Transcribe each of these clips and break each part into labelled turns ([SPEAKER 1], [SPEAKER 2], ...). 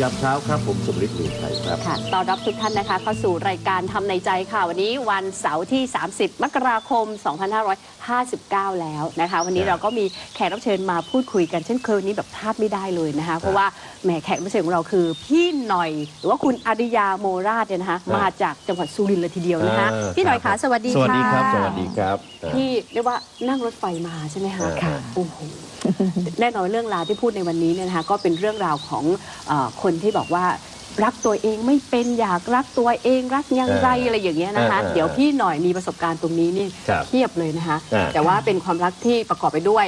[SPEAKER 1] ยา
[SPEAKER 2] มเช้าครับ ผมสมฤทธิ์หลือไทยครับ
[SPEAKER 1] ค่ะต้อนรับทุกท่านนะคะเข้าสู่รายการทำในใจค่ะ วันนี้วันเสาร์ที่ 30 มกราคม 2559 แล้วนะคะ วันนี้
[SPEAKER 2] ครับ
[SPEAKER 1] เราก็มีแขกรับเชิญมาพูดคุยกันเช่นเคยวันนี้แบบพลาดไม่ได้เลยนะคะ เพราะว่าแหมแขกรับเชิญของเราคือพี่หน่อย หรือว่าคุณอาริยาโมราชเนี่ยนะคะมาจากจังหวัดสุรินทร์เลยทีเดียวนะคะ
[SPEAKER 2] อ่า
[SPEAKER 1] พี่หน่อย
[SPEAKER 2] ครั
[SPEAKER 1] คะ
[SPEAKER 2] บ
[SPEAKER 1] สวัสดี
[SPEAKER 2] สวัสดีครับะสวัสดีครับอ่า
[SPEAKER 1] พี่เรียกว่านั่งรถไฟมาใช่ไหมคะ
[SPEAKER 2] ค่ะ
[SPEAKER 1] โอ้โห แน่นอนเรื่องราวที่พูดในวันนี้เนี่ยนะคะก็เป็นเรื่องราวของเออคนที่บอกว่า รักตัวเองไม่เป็นอยากรักตัวเองรักยังไง
[SPEAKER 2] เอออ
[SPEAKER 1] อะไรอย่างเงี้ยนะคะ
[SPEAKER 2] เออเออ
[SPEAKER 1] เดี๋ยวพี่หน่อยมีประสบการณ์ตรงนี้นี่
[SPEAKER 2] ครับ
[SPEAKER 1] เทียบเลยนะคะ
[SPEAKER 2] อ่า
[SPEAKER 1] แต่ว่าเป็นความรักที่ประกอบไปด้วย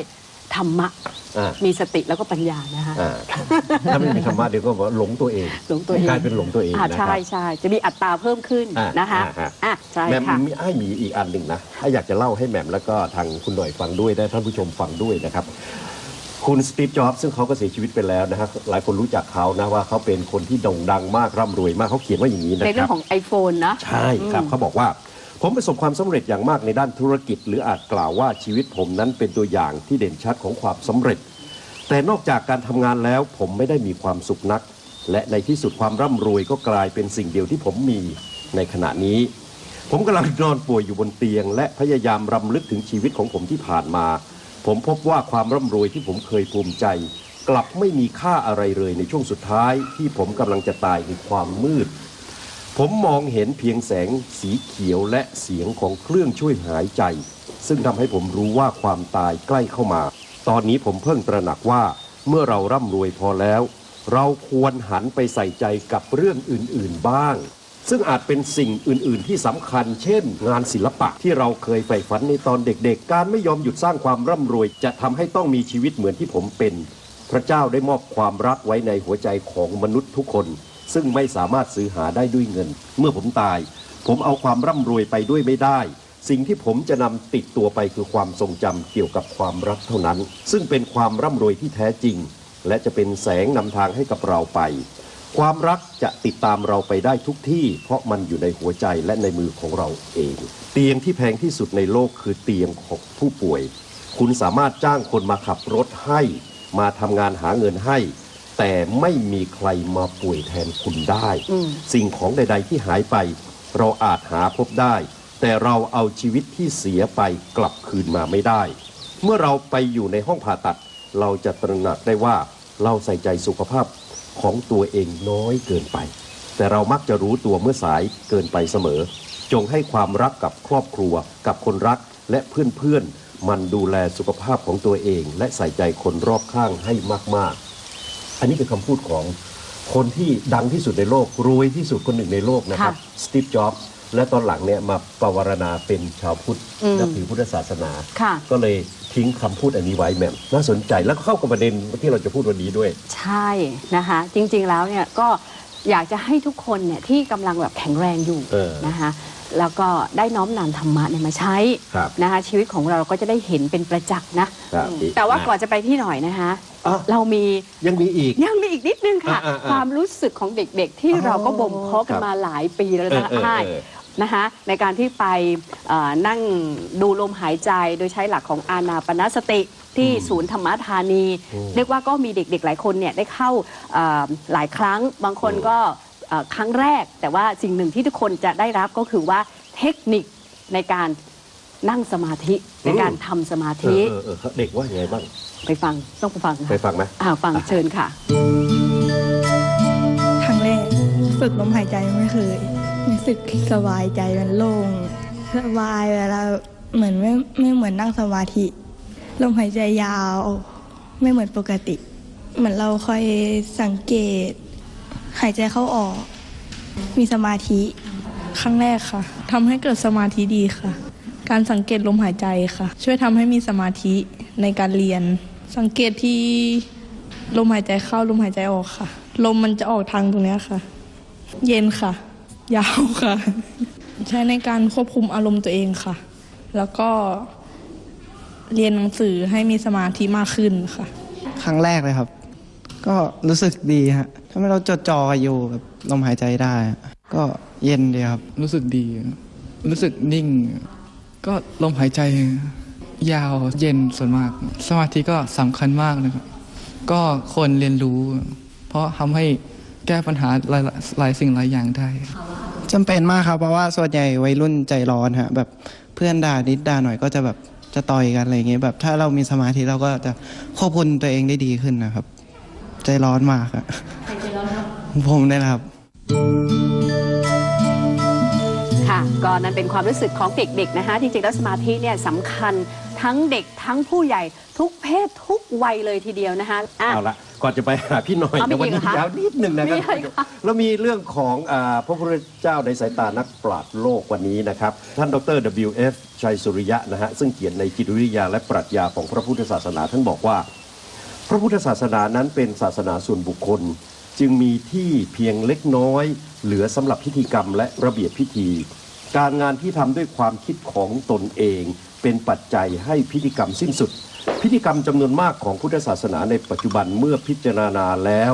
[SPEAKER 1] ธรรมะ
[SPEAKER 2] อ่า
[SPEAKER 1] มีสติแล้วก็ปัญญานะคะ
[SPEAKER 2] อ่าถ้าไม่มีธรรมะเดี๋ยวก็บอกว่าหลงตัวเอง
[SPEAKER 1] หลงตัวเอง
[SPEAKER 2] กลายเป็นหลงตัวเอง
[SPEAKER 1] อ่า
[SPEAKER 2] นะค
[SPEAKER 1] ใช่
[SPEAKER 2] รับ
[SPEAKER 1] ใช่จะมีอัตราเพิ่มขึ้น
[SPEAKER 2] อ่าน
[SPEAKER 1] นะคะ
[SPEAKER 2] อ่าฮะ
[SPEAKER 1] อะใช่
[SPEAKER 2] แหม่ม
[SPEAKER 1] ค่ะ
[SPEAKER 2] มีไอ้หมีอีกอันหนึ่งนะถ้าอยากจะเล่าให้แหม่มแล้วก็ทางคุณหน่อยฟังด้วยและท่านผู้ชมฟังด้วยนะครับ คุณสตีฟจ็อบส์ซึ่งเขาก็เสียชีวิตไปแล้วนะฮะหลายคนรู้จักเขานะว่าเขาเป็นคนที่โด่งดังมากร่ำรวยมากเขาเขียนว่าอย่างนี้นะ
[SPEAKER 1] ใน
[SPEAKER 2] ค
[SPEAKER 1] เรื่
[SPEAKER 2] รั
[SPEAKER 1] อบงของ iPhone นะ
[SPEAKER 2] ใช่ครับเขาบอกว่า ผมประสบความสำเร็จอย่างมากในด้านธุรกิจ หรืออาจกล่าวว่าชีวิตผมนั้นเป็นตัวอย่างที่เด่นชัดของความสำเร็จ แต่นอกจากการทำงานแล้วผมไม่ได้มีความสุขนัก และในที่สุดความร่ำรวยก็กลายเป็นสิ่งเดียวที่ผมมีในขณะนี้ ผมกำลังนอนป่วยอยู่บนเตียง และพยายามรำลึกถึงชีวิตของผมที่ผ่านมา ผมพบว่าความร่ำรวยที่ผมเคยภูมิใจ กลับไม่มีค่าอะไรเลยในช่วงสุดท้าย ที่ผมกำลังจะตายในความมืด ผมมองเห็นเพียงแสงสีเขียวและเสียงของเครื่องช่วยหายใจ ซึ่งทำให้ผมรู้ว่าความตายใกล้เข้ามา ตอนนี้ผมเพิ่งตระหนักว่าเมื่อเราร่ำรวยพอแล้ว เราควรหันไปใส่ใจกับเรื่องอื่น ๆ บ้าง ซึ่งอาจเป็นสิ่งอื่น ๆ ที่สำคัญ เช่น งานศิลปะที่เราเคยใฝ่ฝันในตอนเด็ก ๆ การไม่ยอมหยุดสร้างความร่ำรวย จะทำให้ต้องมีชีวิตเหมือนที่ผมเป็น พระเจ้าได้มอบความรักไว้ในหัวใจของมนุษย์ทุกคน ซึ่งไม่สามารถซื้อหาได้ด้วยเงิน เมื่อผมตาย ผมเอาความร่ำรวยไปด้วยไม่ได้สิ่งที่ผมจะนำติดตัวไปคือความทรงจำเกี่ยวกับความรักเท่านั้น ซึ่งเป็นความร่ำรวยที่แท้จริง และจะเป็นแสงนำทางให้กับเราไป ความรักจะติดตามเราไปได้ทุกที่ เพราะมันอยู่ในหัวใจและในมือของเราเอง เตียงที่แพงที่สุดในโลกคือเตียงของผู้ป่วย คุณสามารถจ้างคนมาขับรถให้ มาทำงานหาเงินให้ แต่ไม่มีใครมาป่วยแทนคุณได้
[SPEAKER 1] อืม
[SPEAKER 2] สิ่งของใด ๆ ที่หายไป เราอาจหาพบได้ แต่เราเอาชีวิตที่เสียไปกลับคืนมาไม่ได้ เมื่อเราไปอยู่ในห้องผ่าตัด เราจะตระหนักได้ว่าเราใส่ใจสุขภาพ ของตัวเองน้อยเกินไป แต่เรามักจะรู้ตัวเมื่อสายเกินไปเสมอ จงให้ความรักกับครอบครัว กับคนรักและเพื่อนๆ มันดูแลสุขภาพของตัวเอง และใส่ใจคนรอบข้างให้มากๆ อันนี้เป็นคำพูดของคนที่ดังที่สุดในโลกรวยที่สุดคนหนึ่งในโลกนะครับสตีฟจ็อบส์ และตอนหลังเนี่ยมาปวารณาเป็นชาวพุทธ
[SPEAKER 1] อืม
[SPEAKER 2] นับถือพุทธศาสนา
[SPEAKER 1] ค่ะ
[SPEAKER 2] ก็เลยทิ้งคำพูดอันนี้ไว้แหม่มน่าสนใจแล้วเข้ากับประเด็นที่เราจะพูดวันนี้ด้วย
[SPEAKER 1] ใช่นะคะ จริงๆแล้วเนี่ยก็อยากจะให้ทุกคนเนี่ยที่กำลังแบบแข็งแรงอยู่
[SPEAKER 2] เออ
[SPEAKER 1] นะคะแล้วก็ได้น้อมนำธรรมะเนี่ยมาใช้
[SPEAKER 2] ครับ
[SPEAKER 1] นะคะชีวิตของเราก็จะได้เห็นเป็นประจักษ์นะ ครับอืมแต่ว่าก่อนจะไปที่หน่อยนะคะ
[SPEAKER 2] อะ
[SPEAKER 1] เรามี
[SPEAKER 2] ยังมีอีก
[SPEAKER 1] ยังมีอีกนิดนึงค่ะ
[SPEAKER 2] อ่าๆๆ
[SPEAKER 1] ความรู้สึกของเด็กๆ ที่
[SPEAKER 2] อ๋อ
[SPEAKER 1] เราก็บ่มเพาะกัน
[SPEAKER 2] ครับ
[SPEAKER 1] มาหลายปีแล้วนะ
[SPEAKER 2] เออเออ
[SPEAKER 1] ใช่
[SPEAKER 2] เออ
[SPEAKER 1] นะคะในการที่ไปเอ่อนั่งดูลมหายใจโดยใช้หลักของอานาปนสติที่ศูนย์ธรรมธานี เรียกว่าก็มีเด็กๆหลายคนเนี่ยได้เข้าเอ่อหลายครั้ง บางคนก็เอ่อครั้งแรก แต่ว่าสิ่งหนึ่งที่ทุกคนจะได้รับก็คือว่าเทคนิคในการนั่งสมาธิในการทำสมา
[SPEAKER 2] เอ
[SPEAKER 1] ธิ
[SPEAKER 2] อเออเออเด็กว่าไงบ้าง
[SPEAKER 1] ไปฟังต้องไปฟังนะ
[SPEAKER 2] ไปฟังไหม
[SPEAKER 1] อ่าฟังเชิญค่ะ
[SPEAKER 3] ครั้งแรกฝึกลมหายใจไม่เคย รู้สึกสบายใจมันโล่งสบายเวลาเหมือนไม่ไม่เหมือนนั่งสมาธิลมหายใจยาว ไม่เหมือนปกติ เหมือนเราคอยสังเกต หายใจเข้าออก มีสมาธิ
[SPEAKER 4] ครั้งแรกค่ะทำให้เกิดสมาธิดีค่ะ การสังเกตลมหายใจค่ะ ช่วยทำให้มีสมาธิในการเรียน สังเกตที่ลมหายใจเข้าลมหายใจออกค่ะ ลมมันจะออกทางตรงนี้ค่ะ เย็นค่ะ ยาวค่ะ ใช้ในการควบคุมอารมณ์ตัวเองค่ะ แล้วก็เรียนหนังสือให้มีสมาธิมากขึ้นค่ะ
[SPEAKER 5] ครั้งแรกเลยครับ ก็รู้สึกดีฮะทำให้เราจดจ่ออยู่กับลมหายใจได้ ก็เย็นดีครับ
[SPEAKER 6] รู้สึกดี รู้สึกนิ่ง ก็ลมหายใจ ยาวเย็นส่วนมาก สมาธิก็สำคัญมากนะครับ ก็ควรเรียนรู้ เพราะทำให้ แก้ปัญหาหลายหลายสิ่งหลายอย่างได้
[SPEAKER 5] จำเป็นมากครับเพราะว่าส่วนใหญ่วัยรุ่นใจร้อนฮะแบบเพื่อนด่านิดด่าหน่อยก็จะแบบจะต่อยกันอะไรอย่างเงี้ยแบบถ้าเรามีสมาธิเราก็จะควบคุมตัวเองได้ดีขึ้นนะครับ ใจร้อนมากอะผมนี่แหละครับ
[SPEAKER 1] ค่ะก็นั่นเป็นความรู้สึกของเด็กๆนะคะจริงๆแล้วสมาธิเนี่ยสำคัญทั้งเด็กทั้งผู้ใหญ่ทุกเพศทุกวัยเลยทีเดียวนะคะอะ
[SPEAKER 2] เอาละ ก่อนจะไปหาพี่หน่อย
[SPEAKER 1] เอามี
[SPEAKER 2] แต่วัน
[SPEAKER 1] อีกเหร
[SPEAKER 2] นี้
[SPEAKER 1] อคะ
[SPEAKER 2] ยาวนิดหนึ่งนะครับ
[SPEAKER 1] มีอะไรคะ
[SPEAKER 2] เรามีเรื่องของอาพระพุทธเจ้าในสายตานักปราชญ์โลกวันนี้นะครับ ท่านดร W.F. ชัยสุริยะนะฮะซึ่งเขียนในจิตวิทยาและปรัชญาของพระพุทธศาสนาท่านบอกว่า พระพุทธศาสนานั้นเป็นศาสนาส่วนบุคคล จึงมีที่เพียงเล็กน้อย เหลือสำหรับพิธีกรรมและระเบียบพิธี การงานที่ทำด้วยความคิดของตนเอง เป็นปัจจัยให้พิธีกรรมสิ้นสุด พิธีกรรมจำนวนมากของพุทธศาสนาในปัจจุบันเมื่อพิจารณาแล้ว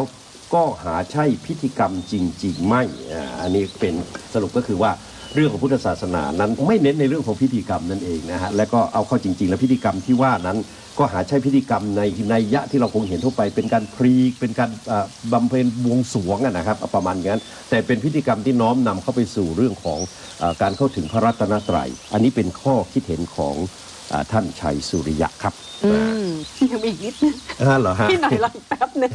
[SPEAKER 2] ก็หาใช่พิธีกรรมจริง ๆ ไม่อ่าอันนี้เป็นสรุปก็คือว่าเรื่องของพุทธศาสนานั้นไม่เน้นในเรื่องของพิธีกรรมนั่นเองนะฮะและก็เอาเข้าจริง ๆ แล้วพิธีกรรมที่ว่านั้น ก็หาใช้พิธีกรรมในในยะที่เราคงเห็นทั่วไป เป็นการพรีเป็นการเอ่อบำเพ็ญบวงสรวงอะนะครับเอาประมาณอย่างนั้น แต่เป็นพิธีกรรมที่น้อมนำเข้าไปสู่เรื่องของเออการเข้าถึงพระรัตนตรัย อันนี้เป็นข้อคิดเห็นของ อาท่านชัยสุริยะครับ
[SPEAKER 1] อืมยังมีอีกนิดนึง
[SPEAKER 2] อ่าเหรอฮะ
[SPEAKER 1] พี่หน่อยรออีกแป๊บหนึ่ง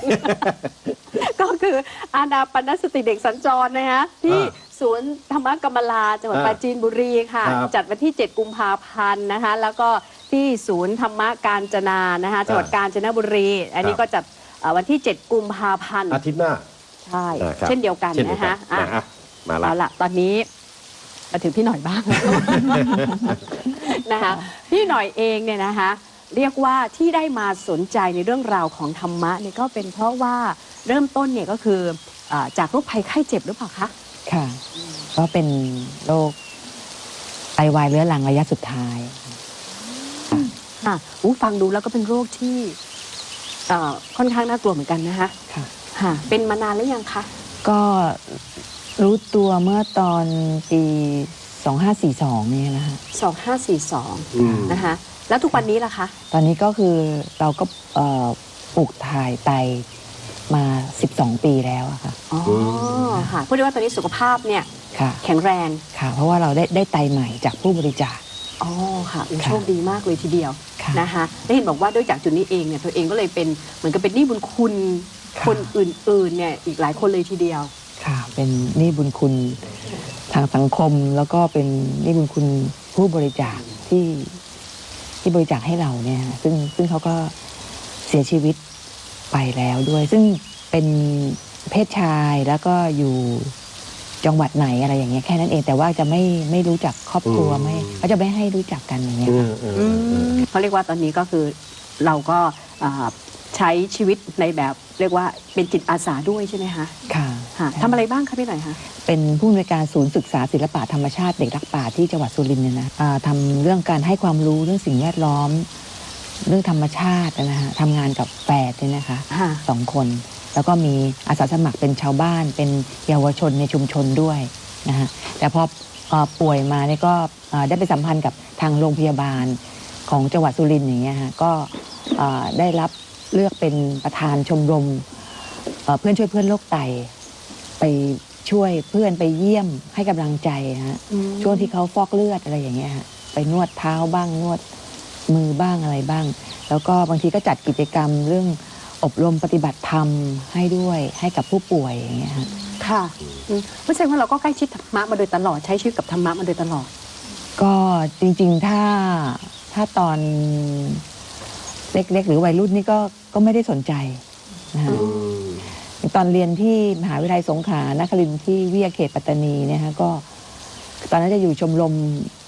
[SPEAKER 1] ก็คืออาณาปณสติเด็กสัญจรนะคะที่
[SPEAKER 2] อ่า
[SPEAKER 1] ศูนย์ธรรมกำมลาจังหวัด
[SPEAKER 2] อ่า
[SPEAKER 1] ปราจีนบุรีค่ะ
[SPEAKER 2] ครับ
[SPEAKER 1] จัดวันที่ 7 กุมภาพันธ์นะคะ แล้วก็ที่ศูนย์ธรรมการจนานะคะจังหวัด
[SPEAKER 2] อ่ากา
[SPEAKER 1] ญจนบุรี อันนี้
[SPEAKER 2] ครับ
[SPEAKER 1] ก็จัดเอ่อวันที่ 7 กุมภาพันธ์
[SPEAKER 2] อาทิตย์หน้า
[SPEAKER 1] ใช่
[SPEAKER 2] อ่าครับ
[SPEAKER 1] เช่นเดียวกัน
[SPEAKER 2] เช่นเดีย
[SPEAKER 1] นะ
[SPEAKER 2] วกั
[SPEAKER 1] คะ
[SPEAKER 2] น
[SPEAKER 1] อะ
[SPEAKER 2] นะอะมาละ
[SPEAKER 1] เอาละตอนนี้มาถึงพี่หน่อยบ้าง นะคะพี่หน่อยเองเนี่ยนะคะเรียกว่าที่ได้มาสนใจในเรื่องราวของธรรมะเนี่ยก็เป็นเพราะว่าเริ่มต้นเนี่ยก็คืออาจากโรคภัยไข้เจ็บหรือเปล่าคะ
[SPEAKER 7] ค่ะ ก็เป็นโรคไตวายเรื้อรังระยะสุดท้าย
[SPEAKER 1] ค่ะอู้ฟังดูแล้วก็เป็นโรคที่เอ่อค่อนข้างน่ากลัวเหมือนกันนะคะ
[SPEAKER 7] ค่ะ
[SPEAKER 1] ค่ะ เป็นมานานแล้วยังคะ
[SPEAKER 7] ก็รู้ตัวเมื่อตอนปี 2542เนี่ยนะคะ
[SPEAKER 1] สองห้าสี่สอง
[SPEAKER 2] อืม
[SPEAKER 1] นะคะ แล้วทุกวันนี้ล่ะคะ
[SPEAKER 7] ตอนนี้ก็คือเราก็เอ่อปลูกถ่ายไตมา 12 ปีแล้วอะค่ะ
[SPEAKER 1] อ๋อค่ะพูดได้ว่าตอนนี้สุขภาพเนี่ย
[SPEAKER 7] ค่ะ
[SPEAKER 1] แข็งแรง
[SPEAKER 7] ค่ะ เพราะว่าเราได้ได้ไตใหม่จากผู้บริจาค
[SPEAKER 1] อ๋อค่ะอุ๊ย
[SPEAKER 7] ค่ะ
[SPEAKER 1] โชคดีมากเลยทีเดียว
[SPEAKER 7] ค่ะ
[SPEAKER 1] นะคะได้เห็นบอกว่าด้วยจากจุดนี้เองเนี่ยตัวเองก็เลยเป็นเหมือนกับเป็นหนี้บุญคุณ
[SPEAKER 7] ค่ะ
[SPEAKER 1] คนอื่นๆเนี่ยอีกหลายคนเลยทีเดียว
[SPEAKER 7] ค่ะ เป็นหนี้บุญคุณ ทางสังคมแล้วก็เป็นหนี้บุญคุณผู้บริจาคที่ที่บริจาคให้เราเนี่ยฮะซึ่งซึ่งเขาก็เสียชีวิตไปแล้วด้วย ซึ่งเป็นเพศชายแล้วก็อยู่จังหวัดไหนอะไรอย่างเงี้ยแค่นั้นเองแต่ว่าจะไม่ไม่รู้จักครอบครัว
[SPEAKER 2] อืม
[SPEAKER 7] ไม่เขาจะไม่ให้รู้จักกันอย่างเงี้ย
[SPEAKER 2] อื
[SPEAKER 7] ค่ะ
[SPEAKER 2] มอืมอืม
[SPEAKER 1] เขาเรียกว่าตอนนี้ก็คือเราก็อ่า ใช้ชีวิตในแบบเรียกว่าเป็นจิตอาสาด้วยใช่ไหมคะ
[SPEAKER 7] ค่ะ
[SPEAKER 1] ค่ะ
[SPEAKER 7] ใช่
[SPEAKER 1] ทำอะไรบ้างคะพี่หน่อยคะ
[SPEAKER 7] เป็นผู้อำนวยการศูนย์ศึกษาศิลปะธรรมชาติเด็กรักป่าที่จังหวัดสุรินทร์เนี่ยนะอ่าทำเรื่องการให้ความรู้เรื่องสิ่งแวดล้อม เรื่องธรรมชาตินะฮะทำงานกับแฝดเนี่ยนะคะ
[SPEAKER 1] ค่ะ
[SPEAKER 7] สองคน แล้วก็มีอาสาสมัครเป็นชาวบ้าน เป็นเยาวชนในชุมชนด้วยนะฮะแต่พอเอ่อป่วยมาเนี่ยก็เอ่อได้ไปสัมพันธ์กับทางโรงพยาบาลของจังหวัดสุรินทร์อย่างเงี้ยฮะก็เอ่อได้รับ เลือกเป็นประธานชมรมเอ่อเพื่อนช่วยเพื่อนโรคไต ไปช่วยเพื่อนไปเยี่ยมให้กำลังใจฮะ
[SPEAKER 1] อืม
[SPEAKER 7] ช่วงที่เขาฟอกเลือดอะไรอย่างเงี้ยฮะไปนวดเท้าบ้างนวดมือบ้างอะไรบ้าง แล้วก็บางทีก็จัดกิจกรรมเรื่องอบรมปฏิบัติธรรมให้ด้วยให้กับผู้ป่วยอย่างเงี้ยฮะ
[SPEAKER 1] ค่ะอืมไม่ใช่ว่าเราก็ใกล้ชิดธรรมะมาโดยตลอดใช้ชีวิตกับธรรมะมาโดยตลอด
[SPEAKER 7] ก็จริงๆถ้าถ้าตอนเล็กๆ หรือวัยรุ่นนี่ก็ ก็ไม่ได้สนใจนะฮะตอนเรียนที่มหาวิทยาลัยสงขลานครินทร์ที่วิทยาเขตปัตตานีเนี่ยฮะก็ตอนนั้นจะอยู่ชมรม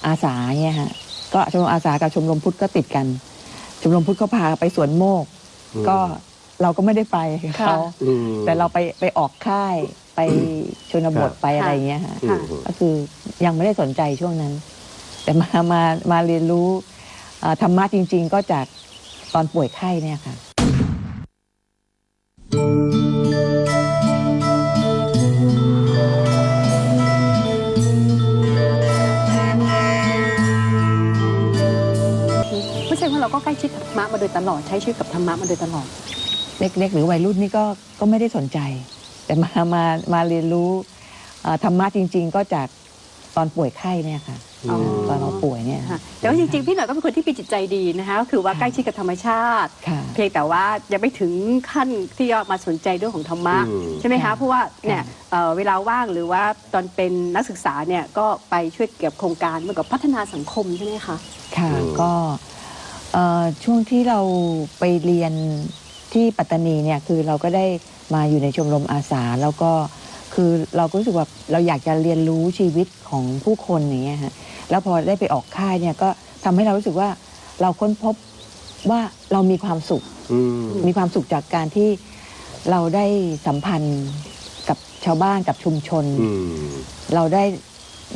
[SPEAKER 7] อาสาเนี่ยฮะก็ชมรมอาสากับชมรมพุทธก็ติดกัน ชมรมพุทธเขาพาไปสวนโมก ก็เราก็ไม่ได้ไปกับเขา
[SPEAKER 2] อืม
[SPEAKER 7] แต่เราไปไปออกค่ายไปชนบท
[SPEAKER 2] ครับ
[SPEAKER 7] ไปอะไรอย่างเงี้ยฮะ
[SPEAKER 2] อืม
[SPEAKER 7] ก็คือยังไม่ได้สนใจช่วงนั้น แต่มามามาเรียนรู้เอ่อธรรมะจริง ๆ ก็จากตอนป่วยไข้เนี่ยค่ะ
[SPEAKER 1] ไม่ใช่ว่าเราก็ใกล้ชิดธรรมะมาโดยตลอดใช้ชีวิตกับธรรมะมาโดยตลอด
[SPEAKER 7] เล็กๆหรือวัยรุ่นนี่ก็ก็ไม่ได้สนใจ แต่มามามาเรียนรู้เอ่อธรรมะจริง ๆ ก็จากตอนป่วยไข้เนี่ยค่ะ
[SPEAKER 1] อ๋อ
[SPEAKER 7] ตอนเราป่วยเนี่ย
[SPEAKER 1] ค่ะแต่ว่าจริงๆ พี่หน่อยก็เป็นคนที่มีจิตใจดีนะคะก็คือว่าใกล้ชิดกับธรรมชาติ
[SPEAKER 7] ค่ะ
[SPEAKER 1] เพียงแต่ว่ายังไม่ถึงขั้นที่จะมาสนใจเรื่องของธรรมะ
[SPEAKER 2] อืม
[SPEAKER 1] ใช่ไหมคะ
[SPEAKER 7] ค่ะ
[SPEAKER 1] เพราะว่าเนี่ยเอ่อเวลาว่างหรือว่าตอนเป็นนักศึกษาเนี่ยก็ไปช่วยเกี่ยวกับโครงการเหมือนกับพัฒนาสังคมใช่ไหมคะ
[SPEAKER 7] ค่ะ
[SPEAKER 2] อืม
[SPEAKER 7] ก็เอ่อช่วงที่เราไปเรียนที่ปัตตานีเนี่ยคือเราก็ได้มาอยู่ในชมรมอาสา แล้วก็คือเราก็รู้สึกว่าเราอยากจะเรียนรู้ชีวิตของผู้คนอย่างเงี้ยฮะ แล้วพอได้ไปออกค่ายเนี่ยก็ทำให้เรารู้สึกว่าเราค้นพบว่าเรามีความสุข
[SPEAKER 2] อืม
[SPEAKER 7] มีความสุขจากการที่เราได้สัมพันธ์กับชาวบ้านกับชุมชน
[SPEAKER 2] อืม
[SPEAKER 7] เราได้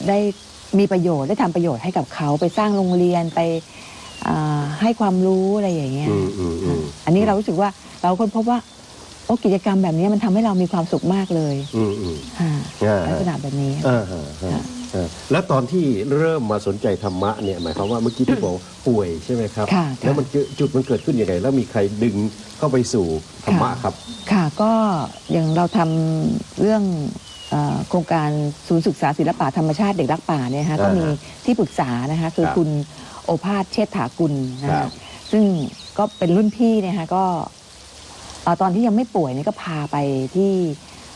[SPEAKER 7] ได้มีประโยชน์ได้ทำประโยชน์ให้กับเขาไปสร้างโรงเรียนไปอ่าให้ความรู้อะไรอย่างเงี้ย
[SPEAKER 2] อืมอืมอืม
[SPEAKER 7] อันนี้เรารู้สึกว่าเราค้นพบว่าโอ้กิจกรรมแบบนี้มันทำให้เรามีความสุขมากเลย
[SPEAKER 2] อืมอืม
[SPEAKER 7] ค่ะ
[SPEAKER 2] อ่า
[SPEAKER 7] ลักษณะแบบนี้
[SPEAKER 2] อ่าฮะฮะ
[SPEAKER 7] ค่ะ
[SPEAKER 2] อ่าแล้วตอนที่เริ่มมาสนใจธรรมะเนี่ยหมายความว่าเมื่อกี้ที่บอกป่วยใช่ไหมครับ
[SPEAKER 7] ค่ะ
[SPEAKER 2] แล้วมันเกิดจุดมันเกิดขึ้นยังไง แล้วมีใครดึงเข้าไปสู่ธรรมะครับ
[SPEAKER 7] ค่ะก็อย่างเราทำเรื่องเอ่อโครงการศูนย์ศึกษาศิลปะธรรมชาติเด็กรักป่าเนี่ยนะคะก็
[SPEAKER 2] อ่าฮะ
[SPEAKER 7] มีที่ปรึกษานะคะคือ
[SPEAKER 2] ครับ
[SPEAKER 7] คุณโอภาสเชษฐากุลนะ
[SPEAKER 2] ครั
[SPEAKER 7] คะ
[SPEAKER 2] บ
[SPEAKER 7] ซึ่งก็เป็นรุ่นพี่เนี่ยค่ะก็เอ่อตอนที่ยังไม่ป่วยเนี่ยก็พาไปที่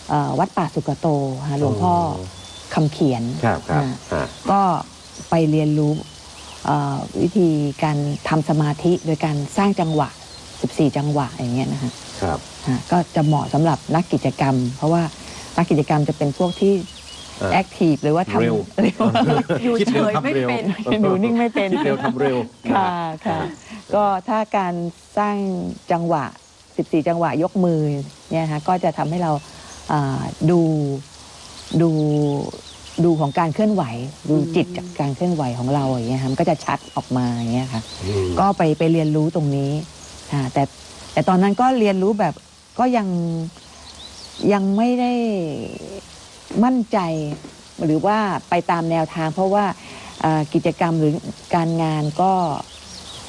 [SPEAKER 7] เอ่อวัดป่าสุกโตค่ะหลวงพ่อ คำเขียน
[SPEAKER 2] ครับครับ
[SPEAKER 7] อ่า
[SPEAKER 2] อ่า
[SPEAKER 7] ก็ไปเรียนรู้เอ่อวิธีการทำสมาธิโดยการสร้างจังหวะ 14 จังหวะอย่างเงี้ยนะคะ
[SPEAKER 2] ครับ
[SPEAKER 7] ฮะก็จะเหมาะสำหรับนักกิจกรรม เพราะว่านักกิจกรรมจะเป็นพวกที่
[SPEAKER 2] อ่า
[SPEAKER 7] แอคทีฟหรือว่าทำ
[SPEAKER 2] เร็ว
[SPEAKER 7] เร็ว
[SPEAKER 1] อยู่
[SPEAKER 2] คิด
[SPEAKER 1] เฉ
[SPEAKER 2] เร็วยทำ
[SPEAKER 1] ไม่
[SPEAKER 2] เร็ว
[SPEAKER 1] เป็น
[SPEAKER 7] อยู่นิ่งไม่เป็น
[SPEAKER 2] คิดเร็วทำเร็ว
[SPEAKER 7] ค่ะค่ะก็ถ้าการสร้างจังหวะ 14 จังหวะยกมือเนี่ยฮะก็จะทำให้เราอ่าดูดู ดูของการเคลื่อนไหว ดูจิตจากการเคลื่อนไหวของเราอย่างเงี้ยค่ะมันก็จะชัดออกมาอย่างเงี้ยค่ะ
[SPEAKER 2] อืม
[SPEAKER 7] ก็ไปไปเรียนรู้ตรงนี้ค่ะแต่แต่ตอนนั้นก็เรียนรู้แบบก็ยังยังไม่ได้มั่นใจ หรือว่าไปตามแนวทาง เพราะว่าเอ่อกิจกรรมหรือการงานก็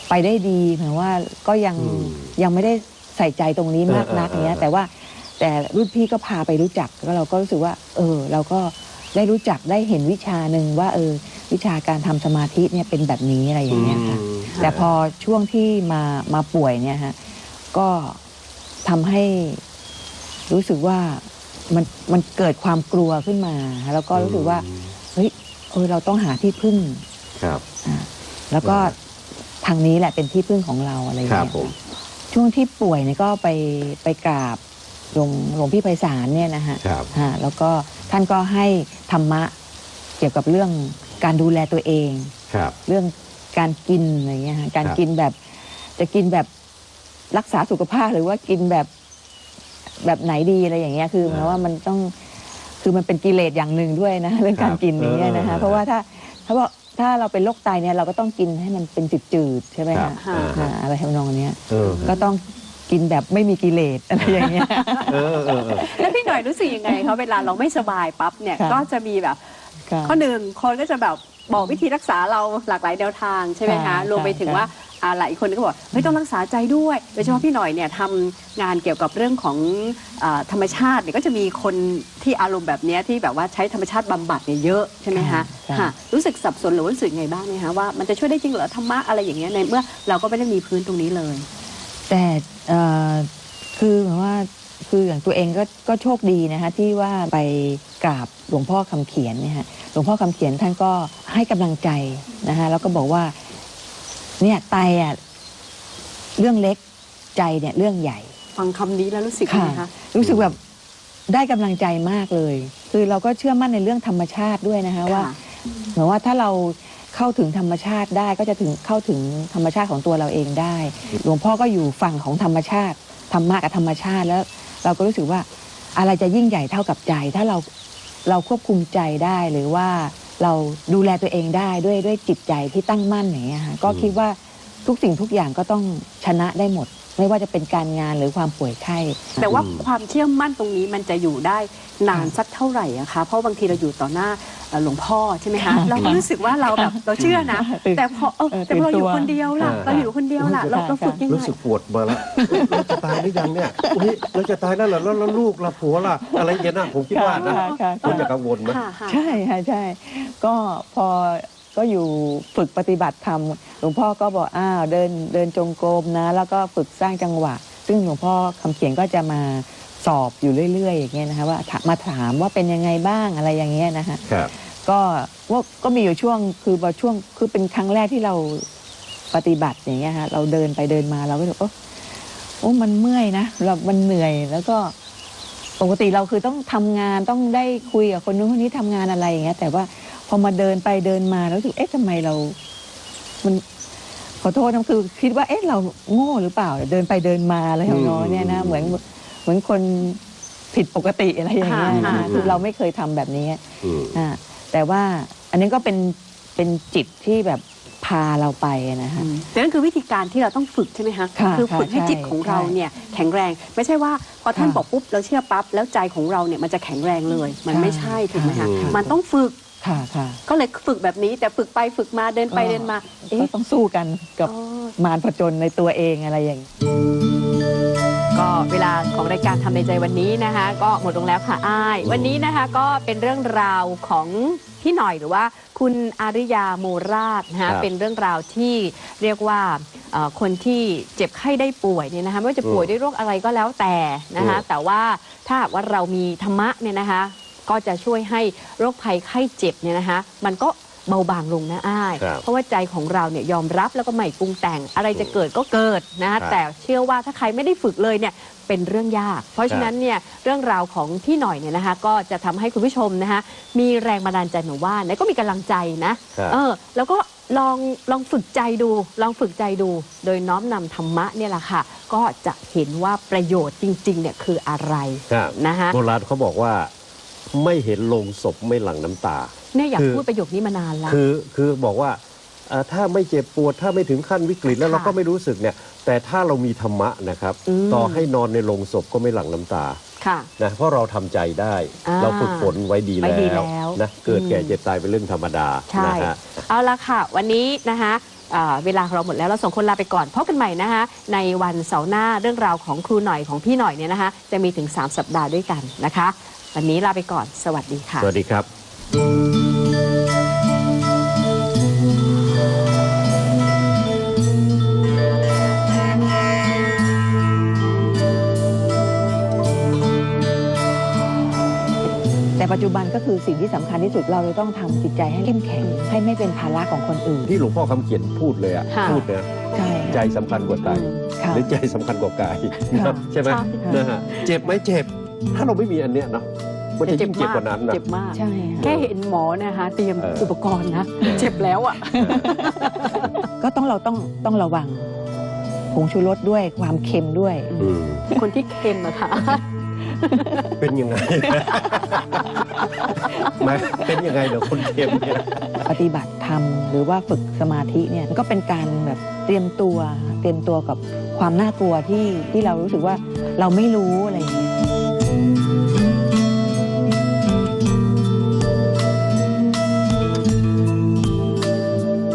[SPEAKER 7] ไปได้ดีหมายว่าก็ยัง
[SPEAKER 2] อืม
[SPEAKER 7] ยังไม่ได้ใส่ใจตรงนี้มากนัก
[SPEAKER 2] เออเออ
[SPEAKER 7] เนี้ย
[SPEAKER 2] เออ
[SPEAKER 7] แต่ว่าแต่รุ่นพี่ก็พาไปรู้จักแล้วเราก็รู้สึกว่า เออ เราก็ ได้รู้จักได้เห็นวิชาหนึ่งว่าเออวิชาการทำสมาธิเนี่ยเป็นแบบนี้อะไรอย่างเงี้ยค่ะ
[SPEAKER 2] อืม
[SPEAKER 7] แต่พอช่วงที่มามาป่วยเนี่ยฮะก็ทำให้รู้สึกว่ามันมันเกิดความกลัวขึ้นมาแล้วก็รู้สึกว่าเฮ้ยเออเราต้องหาที่พึ่ง
[SPEAKER 2] ครับ
[SPEAKER 7] อ่าแล้วก็ทางนี้แหละเป็นที่พึ่งของเราอะไรอย่าง
[SPEAKER 2] ครับ
[SPEAKER 7] เงี้ย
[SPEAKER 2] ผม
[SPEAKER 7] ช่วงที่ป่วยเนี่ยก็ไปไปกราบหลวงหลวงพี่ไพศาลเนี่ยนะฮะ
[SPEAKER 2] ครับ
[SPEAKER 7] ฮะแล้วก็ ท่านก็ให้ธรรมะเกี่ยวกับเรื่องการดูแลตัวเอง
[SPEAKER 2] ครับ
[SPEAKER 7] เรื่องการกินอะไรเงี้ยฮะการ
[SPEAKER 2] ครับ
[SPEAKER 7] กินแบบจะกินแบบรักษาสุขภาพหรือว่ากินแบบแบบไหนดีอะไรอย่างเงี้ยคือหมายว่ามันต้องคือมันเป็นกิเลสอย่างหนึ่งด้วยนะเรื่องการกินอย่างเงี้ยนะคะเพราะว่าถ้าถ้าว่าถ้าเราเป็นโรคไตเนี่ยเราก็ต้องกินให้มันเป็นจืดๆใช่ไหม
[SPEAKER 2] ครั
[SPEAKER 7] คะ
[SPEAKER 2] บ
[SPEAKER 1] ค่ะ
[SPEAKER 7] อ่าอะไรทำนองเนี้ย
[SPEAKER 2] เออ
[SPEAKER 7] ก็ต้อง กินแบบไม่มีกิเลสอะไรอย่างเงี้ย
[SPEAKER 2] เออเออเออ
[SPEAKER 1] แล้วพี่หน่อยรู้สึกยังไงคะเวลาเราไม่สบายปั๊บเนี่ย
[SPEAKER 7] ค่ะ
[SPEAKER 1] ก็จะมีแบบ
[SPEAKER 7] ค่ะ
[SPEAKER 1] ข้อหนึ่งคนก็จะแบบบอกวิธีรักษาเราหลากหลายแนวทางใช่ไหมคะ
[SPEAKER 7] ค่ะ
[SPEAKER 1] รวมไปถึง
[SPEAKER 7] ค่ะ
[SPEAKER 1] ว่าอ่าหลายคนก็บอกเฮ้ยต้องรักษาใจด้วยโดยเฉพาะพี่หน่อยเนี่ยทำงานเกี่ยวกับเรื่องของอาธรรมชาติเนี่ยก็จะมีคนที่อารมณ์แบบเนี้ยที่แบบว่าใช้ธรรมชาติบำบัดเนี่ยเยอะใช่ไหมคะ
[SPEAKER 7] ค่ะ ค่ะ
[SPEAKER 1] ค่ะรู้สึกสับสนหรือว่ารู้สึกไงบ้างไหมคะว่ามันจะช่วยได้จริงเหรอธรรมะอะไรอย่างเงี้ยในเมื่อเราก็ไม่ได้มีพื้นตรงนี้เลย
[SPEAKER 7] แต่เอ่อคือหมายว่าคืออย่างตัวเองก็ก็โชคดีนะคะที่ว่าไปกราบหลวงพ่อคำเขียนเนี่ยฮะหลวงพ่อคำเขียนท่านก็ให้กำลังใจนะคะแล้วก็บอกว่าเนี่ยไตอะเรื่องเล็กใจเนี่ยเรื่องใหญ่
[SPEAKER 1] ฟังคำนี้แล้วรู้สึกยัง
[SPEAKER 7] ค่ะ
[SPEAKER 1] ไงคะ
[SPEAKER 7] รู้สึกแบบได้กำลังใจมากเลย คือเราก็เชื่อมั่นในเรื่องธรรมชาติด้วยนะคะว่า
[SPEAKER 1] ค่ะ
[SPEAKER 7] เหมือนว่าถ้าเรา เข้าถึงธรรมชาติได้ก็จะถึงเข้าถึงธรรมชาติของตัวเราเองได้ หลวงพ่อก็อยู่ฝั่งของธรรมชาติธรรมะกับธรรมชาติแล้ว เราก็รู้สึกว่าอะไรจะยิ่งใหญ่เท่ากับใจ ถ้าเราเราควบคุมใจได้หรือว่าเราดูแลตัวเองได้ด้วยด้วยจิตใจที่ตั้งมั่นอย่างเงี้ยค่ะก็คิดว่าทุกสิ่งทุกอย่างก็ต้องชนะได้หมด ไม่ว่าจะเป็นการงานหรือความป่วยไข้
[SPEAKER 1] แต่ว่าความเชื่อมั่นตรงนี้มันจะอยู่ได้นานสักเท่าไหร่อะคะเพราะบางทีเราอยู่ต่อหน้า เอ่อหลวงพ่อใช่ไหมคะเราก็รู้สึกว่าเราแบบเราเชื่อนะ
[SPEAKER 7] ตื่น
[SPEAKER 1] แต่พอเออ
[SPEAKER 7] เออ
[SPEAKER 1] แต่พอเราอยู่
[SPEAKER 7] ตื่นตัว
[SPEAKER 1] คนเดียวล่ะ
[SPEAKER 2] อ่า
[SPEAKER 1] เราอยู่คนเดียวล่ะเราเราฝึกยังไง
[SPEAKER 2] รู้สึกปวดมาแล้วเราจะตายหรือยังเนี่ยอุ๊ยเราจะตายแล้วเหรอแล้วแล้วลูกล่ะผัวล่ะอะไรอย่างเงี้ยนะผมคิดว่านะ
[SPEAKER 7] ค่ะค่ะ
[SPEAKER 2] คนจะกังวลไหม
[SPEAKER 1] ค่ะค่ะ
[SPEAKER 7] ใช่ค่ะใช่ ก็พอก็อยู่ฝึกปฏิบัติธรรมหลวงพ่อก็บอกอ้าวเดินเดินจงกรมนะ แล้วก็ฝึกสร้างจังหวะ ซึ่งหลวงพ่อคำเขียนก็จะมา สอบอยู่เรื่อยๆอย่างเงี้ยนะคะว่าถามมาถามว่าเป็นยังไงบ้างอะไรอย่างเงี้ยนะคะ
[SPEAKER 2] ครับ
[SPEAKER 7] ก็ว่าก็มีอยู่ช่วงคือพอช่วงคือเป็นครั้งแรกที่เราปฏิบัติอย่างเงี้ยฮะเราเดินไปเดินมาเราก็รู้สึกโอ้โอ้มันเมื่อยนะเรามันเหนื่อยแล้วก็ปกติเราคือต้องทำงานต้องได้คุยกับคนนู้นคนนี้ทำงานอะไรอย่างเงี้ยแต่ว่าพอมาเดินไปเดินมาแล้วรู้สึกเอ๊ะทำไมเรา มันขอโทษนะคือ คิดว่าเอ๊ะเราโง่หรือเปล่า เดินไปเดินมาอะไรของน้อยเนี่ยนะเหมือน เหมือนคนผิดปกติอะไรอย่างเงี้ย
[SPEAKER 1] ค่ะ
[SPEAKER 7] นะ
[SPEAKER 1] ค่ะ
[SPEAKER 7] คือเราไม่เคยทำแบบนี้
[SPEAKER 2] อืม
[SPEAKER 7] อ่าแต่ว่าอันนี้ก็เป็นเป็นจิตที่แบบพาเราไปนะฮะ
[SPEAKER 1] อืมแต่นั่นคือวิธีการที่เราต้องฝึกใช่ไหมคะ
[SPEAKER 7] ค่ะ
[SPEAKER 1] อฝึกให้
[SPEAKER 7] ค่ะ
[SPEAKER 1] จิตของเรา
[SPEAKER 7] ใช่
[SPEAKER 1] เนี่ยแข็งแรง ไม่ใช่ว่าพอท่าน
[SPEAKER 7] ค่ะ
[SPEAKER 1] บอกปุ๊บเราเชื่อปั๊บแล้วใจของเราเนี่ยมันจะแข็งแรงเลย มัน
[SPEAKER 7] ค่ะ
[SPEAKER 1] ไม่ใช่ถูกไหมคะ
[SPEAKER 2] ค่ะ
[SPEAKER 1] มันต้องฝึก
[SPEAKER 7] ค่ะค่ะ
[SPEAKER 1] ก็เลยฝึกแบบนี้ แต่ฝึกไปฝึกมาเดินไปเดินมา
[SPEAKER 7] ก็
[SPEAKER 1] เอ๊ะ
[SPEAKER 7] ต้องสู้กันกับ
[SPEAKER 1] อ๋อ
[SPEAKER 7] มารผจญในตัวเองอะไรอย่างนี้
[SPEAKER 1] ก็เวลาของรายการทำในใจวันนี้นะคะ ก็หมดลงแล้วค่ะอ้าย วันนี้นะคะก็เป็นเรื่องราวของพี่หน่อยหรือว่าคุณอาริยาโมราชนะ
[SPEAKER 2] ครั
[SPEAKER 1] คะ
[SPEAKER 2] บ
[SPEAKER 1] เป็นเรื่องราวที่เรียกว่าเอ่อคนที่เจ็บไข้ได้ป่วยเนี่ยนะคะไม่ว่าจะป่วย
[SPEAKER 2] อืม
[SPEAKER 1] ด้วยโรคอะไรก็แล้วแต่นะคะ
[SPEAKER 2] อืม
[SPEAKER 1] แต่ว่าถ้าหากว่าเรามีธรรมะเนี่ยนะคะ ก็จะช่วยให้โรคภัยไข้เจ็บเนี่ยนะคะ มันก็ เบาบางลงนะอ้าย
[SPEAKER 2] ครับ
[SPEAKER 1] เพราะว่าใจของเราเนี่ยยอมรับแล้วก็ไม่ปรุงแต่งอะไรจะเกิดก็เกิดนะ
[SPEAKER 2] ครั
[SPEAKER 1] คะ
[SPEAKER 2] บ
[SPEAKER 1] แต่เชื่อว่าถ้าใครไม่ได้ฝึกเลยเนี่ยเป็นเรื่องยาก เพราะฉะนั้นเนี่ยเรื่องราวของพี่หน่อยเนี่ยนะคะ ก็จะทำให้คุณผู้ชมนะคะมีแรงบันดาลใจหนูว่าและก็มีกำลังใจนะครับ เออแล้วก็ลองลองฝึกใจดู ลองฝึกใจดู โดยน้อมนำธรรมะเนี่ยแหละค่ะ ก็จะเห็นว่าประโยชน์จริงๆเนี่ยคืออะไร
[SPEAKER 2] ครับ
[SPEAKER 1] นะคะ
[SPEAKER 2] โบราณเขาบอกว่า ไม่เห็นโลงศพไม่หลั่งน้ำตา
[SPEAKER 1] เนี่ยอยาก
[SPEAKER 2] คือ
[SPEAKER 1] พูดประโยคนี้มานานแล้ว
[SPEAKER 2] คือคือบอกว่าเอ่อถ้าไม่เจ็บปวดถ้าไม่ถึงขั้นวิกฤตแล้ว
[SPEAKER 1] ค่ะ
[SPEAKER 2] เราก็ไม่รู้สึกเนี่ย แต่ถ้าเรามีธรรมะนะครับ
[SPEAKER 1] อืม
[SPEAKER 2] ต่อให้นอนในโลงศพก็ไม่หลั่งน้ำตา
[SPEAKER 1] ค่ะ
[SPEAKER 2] นะเพราะเราทำใจได้
[SPEAKER 1] อ่า
[SPEAKER 2] เราฝึกฝนไว้ดี
[SPEAKER 1] ไว้
[SPEAKER 2] แล้
[SPEAKER 1] ดี
[SPEAKER 2] ว
[SPEAKER 1] แล้ว
[SPEAKER 2] นะเกิด
[SPEAKER 1] อืม
[SPEAKER 2] แก่เจ็บตายเป็นเรื่องธรรมดา
[SPEAKER 1] ใช่
[SPEAKER 2] นะฮะ
[SPEAKER 1] เอาละค่ะ วันนี้นะคะอ่าเวลาของเราหมดแล้วเราสองคนลาไปก่อนพบกันใหม่นะคะในวันเสาร์หน้าเรื่องราวของครูหน่อยของพี่หน่อยเนี่ยนะคะจะมีถึง 3 สัปดาห์ด้วยกันนะคะ วันนี้ลาไปก่อนสวัสดีค่ะ
[SPEAKER 2] สวัสดีครับ
[SPEAKER 7] จจุบันก็คือสิ่งที่สำคัญที่สุดเราจะต้องทำจิตใจให้เข้มแข็ง ให้ไม่เป็นภาระของคนอื่น
[SPEAKER 2] ที่หลวงพ่อคำเขียนพูดเลยอะ
[SPEAKER 1] ค่ะ
[SPEAKER 2] พูดนะ
[SPEAKER 7] ใช่
[SPEAKER 2] ใจสำคัญกว่าตาย
[SPEAKER 7] ค่ะ
[SPEAKER 2] หรือใจสำคัญกว่ากาย
[SPEAKER 7] ค่ะ
[SPEAKER 2] ใช่ไหม
[SPEAKER 1] ใช่
[SPEAKER 2] นะฮะเจ็บไหมเจ็บ ถ้าเราไม่มีอันเนี้ยเนาะมันจะยิ่งเจ็บกว่านั้นนะ
[SPEAKER 1] เจ็บมาก
[SPEAKER 7] ใช่
[SPEAKER 1] แค่เห็นหมอนะคะเตรียม
[SPEAKER 2] เอออุ
[SPEAKER 1] อุปกรณ์นะเจ็บแล้วอะ
[SPEAKER 7] ก็ต้องเราต้องต้องระวังผงชูรสด้วยความเค็มด้วย
[SPEAKER 2] อืม
[SPEAKER 1] คนที่เค็มอะค่ะ
[SPEAKER 2] เป็นยังไงหมายเป็นยังไงเดี๋ยวคนเค็มเนี่ย
[SPEAKER 7] ปฏิบัติธรรมหรือว่าฝึกสมาธิเนี่ยมันก็เป็นการแบบเตรียมตัว เตรียมตัวกับความน่ากลัวที่ที่เรารู้สึกว่าเราไม่รู้อะไรอย่างเงี้ย